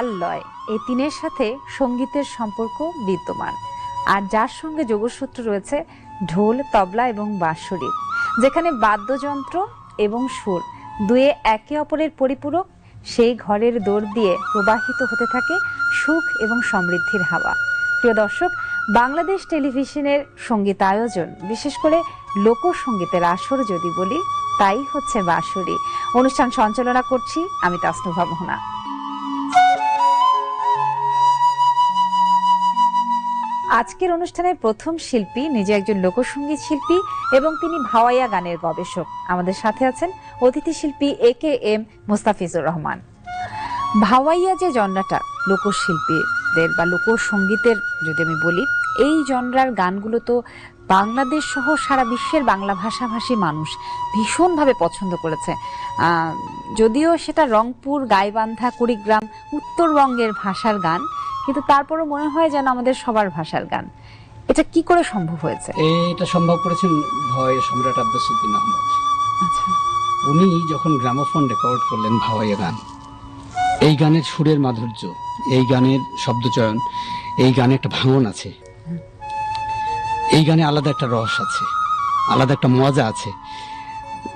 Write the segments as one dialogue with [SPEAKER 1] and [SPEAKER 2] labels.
[SPEAKER 1] তাল লয়। এই তিনের সাথে সঙ্গীতের সম্পর্ক বিদ্যমান। আর যার সঙ্গে যোগসূত্র রয়েছে, ঢোল, তবলা এবং বাঁশরীর যেখানে বাদ্যযন্ত্র এবং সুর দুয়ে একে অপরের পরিপূরক, সেই ঘরের দৌড় দিয়ে প্রবাহিত হতে থাকে সুখ এবং সমৃদ্ধির হাওয়া। প্রিয় দর্শক, বাংলাদেশ টেলিভিশনের সংগীত আয়োজন বিশেষ করে লোকসঙ্গীতের আসর যদি বলি, তাই হচ্ছে বাঁশুরি। অনুষ্ঠান সঞ্চালনা করছি আমি তাসনুভা মোহনা। আজকের অনুষ্ঠানের প্রথম শিল্পী নিজে একজন লোকসঙ্গীত শিল্পী এবং তিনি ভাওয়াইয়া গানের গবেষক। আমাদের সাথে আছেন অতিথি শিল্পী A K M Mustafizur Rahman. Bhawaiya যে জনরাটা লোকশিল্পীদের বা লোকসঙ্গীতের যদি আমি বলি, এই জনরার গানগুলো তো বাংলাদেশ সহ সারা বিশ্বের বাংলা ভাষাভাষী মানুষ ভীষণভাবে পছন্দ করেছে। যদিও সেটা রংপুর, গাইবান্ধা, কুড়িগ্রাম, উত্তরবঙ্গের ভাষার গান কিন্তু তারপরও মনে হয় যেন আমাদের সবার ভাষার গান। এটা কি করে সম্ভব হয়েছে?
[SPEAKER 2] এটা সম্ভব করেছেন ভয় সম্রাট আব্বাস উদ্দিন আহমদ।
[SPEAKER 1] আচ্ছা।
[SPEAKER 2] উনি যখন গ্রামোফোন রেকর্ড করলেন ভাওয়াইয়া গান এই গানের সুরের মাধুর্য এই গানের শব্দচয়ন এই গানে একটা ভাঙন আছে। এই গানে আলাদা একটা রস আছে আলাদা একটা মজা আছে।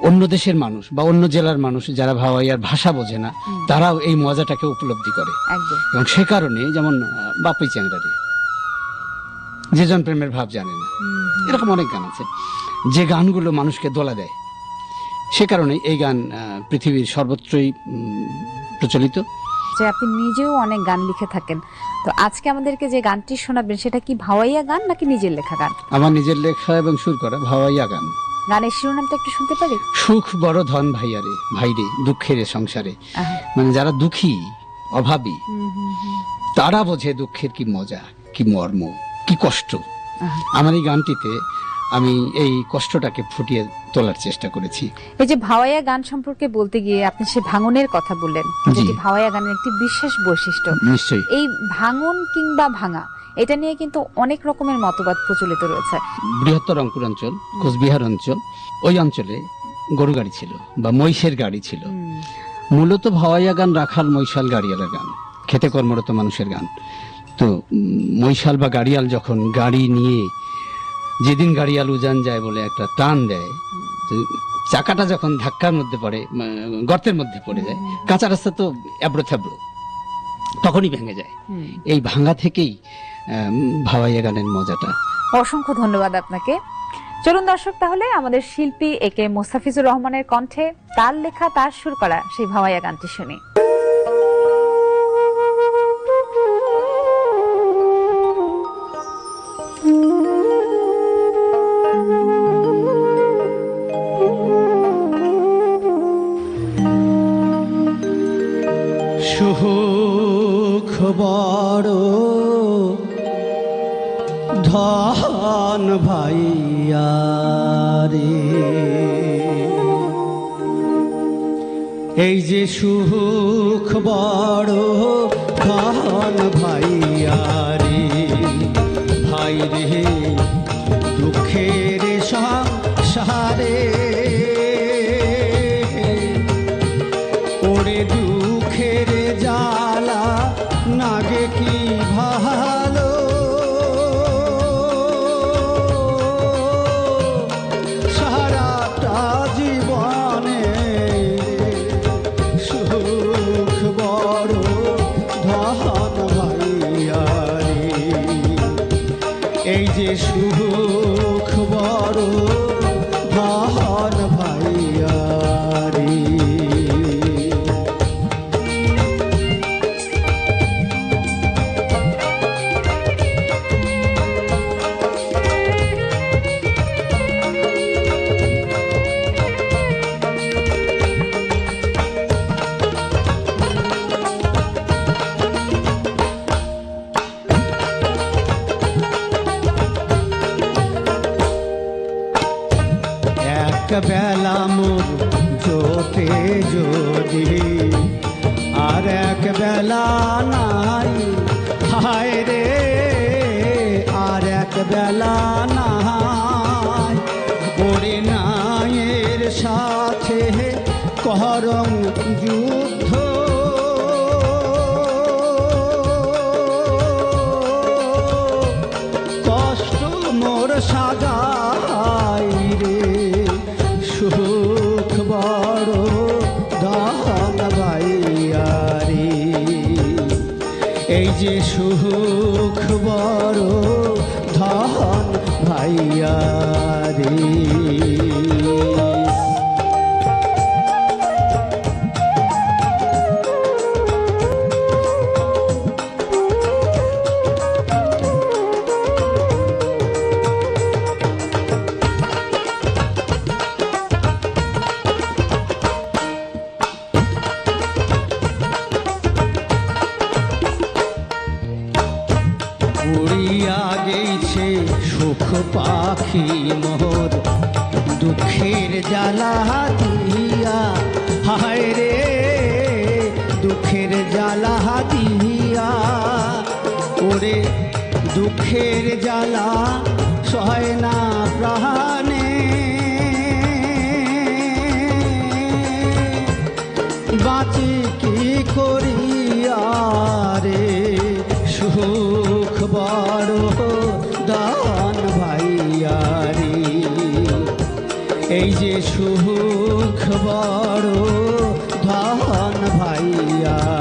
[SPEAKER 2] অন্য দেশের মানুষ বা অন্য জেলার মানুষ যারা ভাওয়াইয়ার ভাষা বোঝে না তারাও এই মজাটাকে উপলব্ধি করে। এবং সে কারণে যেমন বাপুই চ্যাংরারি যে জন প্রেমের ভাব জানে না। এরকম অনেক গান আছে। যে গানগুলো মানুষকে দোলা দেয় সে কারণে এই গান পৃথিবীর সর্বত্রই প্রচলিত।
[SPEAKER 1] যে আপনি নিজেও অনেক গান লিখে থাকেন। তো আজকে আমাদেরকে যে গানটি শোনাবেন সেটা কি ভাওয়াইয়া গান নাকি নিজের লেখা গান?
[SPEAKER 2] আমার নিজের লেখা এবং সুর করা ভাওয়াইয়া গান।
[SPEAKER 1] গানের শিরোনামটা একটু শুনতে পারি?
[SPEAKER 2] সুখ বড় ধন ভাইয়ারে ভাইরে দুঃখের সংসারে। মানে যারা দুঃখী অভাবী তারা বোঝে দুঃখের কি মজা কি মর্ম কি কষ্ট। আমার এই গানটিতে আমি এই কষ্টটাকে ফুটিয়ে তোলার চেষ্টা করেছি।
[SPEAKER 1] এই যে ভাওয়াইয়া গান সম্পর্কে বলতে গিয়ে আপনি সে ভাঙনের কথা বললেন। যেটি ভাওয়াইয়া গানের একটি বিশেষ বৈশিষ্ট্য।
[SPEAKER 2] নিশ্চয়ই।
[SPEAKER 1] এই ভাঙন কিংবা ভাঙা এটা নিয়ে কিন্তু অনেক রকমের মতবাদ প্রচলিত রয়েছে।
[SPEAKER 2] বৃহত্তর রংপুর অঞ্চল কোচবিহার অঞ্চল ওই অঞ্চলে গরু গাড়ি ছিল বা মহিষের গাড়ি ছিল। মূলত ভাওয়াইয়া গান রাখাল মৈশাল গাড়িয়ালের গান খেতে কর্মরত মানুষের গান। তো মৈশাল বা গাড়িয়াল যখন গাড়ি নিয়ে যেদিন গাড়িয়াল উজান যায় বলে একটা টান দেয় চাকাটা যখন ধাক্কার মধ্যে পড়ে গর্তের মধ্যে পড়ে যায় কাঁচা রাস্তা তো এবড়ো থেবড়ো তখনই ভেঙে যায়। এই ভাঙা থেকেই ভাওয়াইয়া গানের মজাটা।
[SPEAKER 1] অসংখ্য ধন্যবাদ আপনাকে। চলুন দর্শক, তাহলে আমাদের শিল্পী একে মোস্তাফিজুর রহমানের কণ্ঠে তার লেখা তার সুর করা সেই ভাওয়াইয়া গানটি শুনি।
[SPEAKER 3] ভাইয়া রে। এই যে সুখ বড় ধন ভাইয়া রে। ভাই রে, দুঃখের সংসারে ওরে দুঃখের বেলা মোর জোটে যদি। আর এক বেলা নাই, হায় রে, আর এক বেলা নাই। ওরে নায়ের সাথে করম যুদ্ধ যে সুখ বড় ধন ভাইয়া রে। পাখি মোর দুঃখের জ্বালা দিয়া হায় রে, দুঃখের জ্বালা দিয়া ওরে দুঃখের জ্বালা সয় না প্রাণে। বাঁচি কি করিয়া রে, সুখ বড় দান এই যে সুখ বড় ধন ভাইয়া।